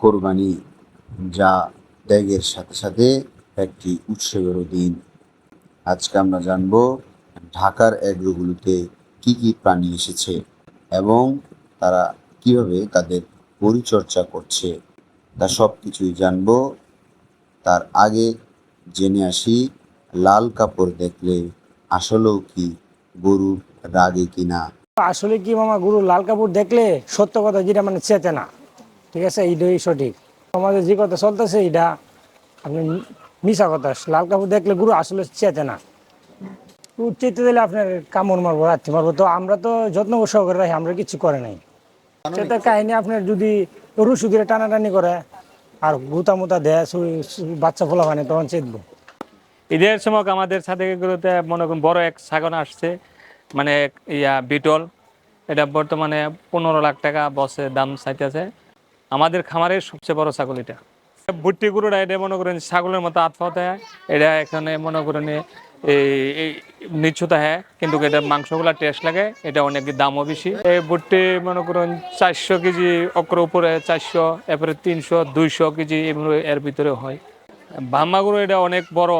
কোরবানি যা ত্যাগের সাথে সাথে একটি উৎসবেরও দিন। আজকে আমরা জানব ঢাকার অ্যাগ্রোগুলোতে কি কি প্রাণী এসেছে এবং তারা কীভাবে তাদের পরিচর্যা করছে তা সব কিছুই জানব। তার আগে জেনে আসি, লাল কাপড় দেখলে আসলেও কি গরু রাগে কিনা? আসলে কি মামা, গুরু লাল কাপড় দেখলে সত্য কথা, যেটা মানে চেতে না। ঠিক আছে? এইটাই সঠিক। আমাদের যে কথা চলতেছে এটা আপনি মিশা কথা। লাল কাপড় দেখলে গুরু আসলে চেতে না। চেতে দিলে আপনার কামড় মারবো রাত্রি মারবো। তো আমরা তো যত্ন সহকারে রাখি আমরা কিছু করে নাই। সেটা কাহিনী আপনার যদি রুসু দিয়ে টানাটানি করে আর গুতা মুতা দেয় বাচ্চা ফোলা মানে তখন চেতবো। ঈদের সময় আমাদের সাথে এগুলোতে মনে করুন বড় এক ছাগল আসছে মানে ইয়া বিটল। এটা বর্তমানে পনেরো লাখ টাকা বসে দাম চাইতেছে। আমাদের খামারের সবচেয়ে বড় ছাগল এটা। ভুট্টি গরুটা এটা মনে করেন ছাগলের মতো আত্মহত্যা হয় এটা এখানে মনে করেন এই নিচ্ছুতা হ্যাঁ কিন্তু এটা মাংসগুলা টেস্ট লাগে, এটা অনেক দামও বেশি। এই ভুট্টি মনে করেন চারশো কেজি অক্র উপরে চারশো, এরপরে তিনশো, দুইশো কেজি এগুলো এর ভিতরে হয়। বাম্মাগুলো এটা অনেক বড়,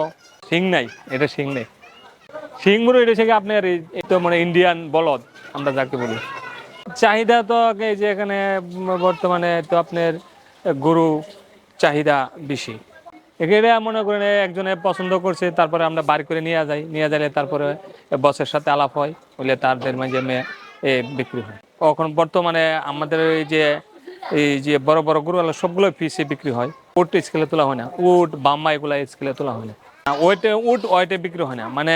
শিং নাই, এটা শিং নেই। শিং গরু এটা থেকে আপনার এই তো মানে ইন্ডিয়ান বলদ, আমরা যাকে বলি। চাহিদা তো এই যে এখানে বর্তমানে তো আপনার গরু চাহিদা বেশি। এখানে মনে করেন একজনে পছন্দ করছে, তারপরে আমরা বাড়ি করে নিয়ে যাই, নিয়ে যাইলে তারপরে বসের সাথে আলাপ হয় হলে তাদের মাঝে মে এ বিক্রি হয়। এখন বর্তমানে আমাদের এই যে এই যে বড় বড় গরুগুলো সবগুলো পিসে বিক্রি হয়। উট স্কেলে তোলা হয় না, উট, বাম্মা এগুলো স্কেলে তোলা হয় না। ওইটে, উট ওইটে বিক্রি হয় না মানে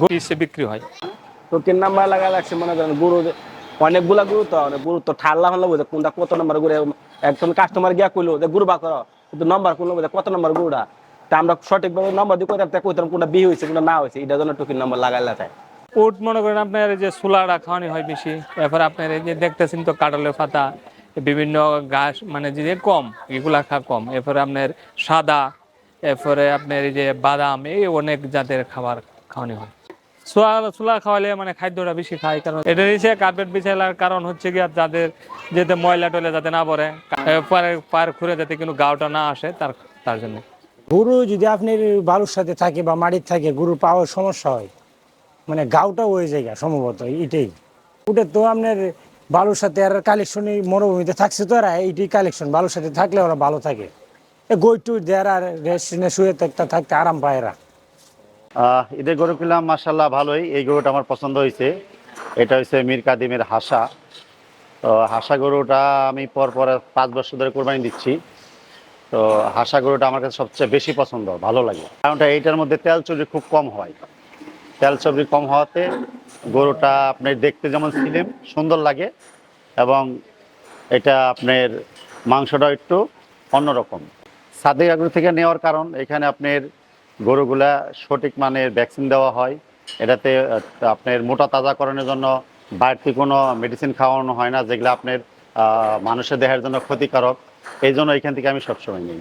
পিসে বিক্রি হয়। তো তিন নাম্বার লাগা লাগছে মনে করেন গুরু অনেকগুলা গুরু তো, অনেক গুরু তো। ঠাল্লা হলো বুঝে কোনটা কত নম্বর গুরু একদম কাস্টমার গিয়া কইলো যে গুরু বা করো। কিন্তু নম্বর কোনলো বুঝে কত নম্বর গুরুটা তা আমরা সঠিকভাবে নম্বর দিয়ে কইতাম কইতাম কোনটা বিয়ে হয়েছে কোনটা না হয়েছে এটার জন্য টুকির নম্বর লাগাইলা থাকে উট মনে করেন আপনার যে সোলাটা খাওয়ানি হয় বেশি, এরপর আপনার এই যে দেখতেছেন তো কাটলের পাতা, বিভিন্ন ঘাস মানে যে কম, এগুলা খা কম। এরপরে আপনার সাদা, এরপরে আপনার এই যে বাদাম, এই অনেক জাতের খাবার খাওয়ানি হয়। সোয়া খাওয়ালে মানে খাদ্যটা বেশি খায়, কারণ এটা হচ্ছে কার্পেট কারণ হচ্ছে যাদের যাতে ময়লা যাতে না খুঁড়ে যাতে কিন্তু গাওটা না আসে, তার তার জন্য। গরু যদি আপনার বালুর সাথে থাকে বা মাটির থাকে, গরু পাওয়ার সমস্যা হয়। মানে গাউটা ওই জায়গা সম্ভবত, এটাই। ওটা তো আপনার বালুর সাথে আর কালেকশন মরুভূমিতে থাকছে তো এইটাই কালেকশন বালুর সাথে থাকলে ওরা ভালো থাকে। গই টুই দেয়ার আর রেস্টুরেন্টে শুয়ে থাকতে থাকতে আরাম পায় এরা। ঈদের গরু কিনলাম মাসাল্লাহ ভালোই। এই গরুটা আমার পছন্দ হয়েছে। এটা হচ্ছে মীর কাদিমের হাসা। তো হাসা গরুটা আমি পর পর পাঁচ বছর ধরে কোরবানি দিচ্ছি। তো হাসা গরুটা আমার কাছে সবচেয়ে বেশি পছন্দ, ভালো লাগে। কারণটা এইটার মধ্যে তেল চর্বি খুব কম হয়। তেল চর্বি কম হওয়াতে গরুটা আপনার দেখতে যেমন সিলিম, সুন্দর লাগে এবং এটা আপনার মাংসটা একটু অন্যরকম। সাদেক আগ্রহ থেকে নেওয়ার কারণ, এখানে আপনার গরুগুলা সঠিক মানের ভ্যাকসিন দেওয়া হয়। এটাতে আপনার মোটা তাজাকরণের জন্য বাড়তি কোনো মেডিসিন খাওয়ানো হয় না, যেগুলো আপনার মানুষের দেহের জন্য ক্ষতিকারক। এই জন্য এখান থেকে আমি সবসময় নিই।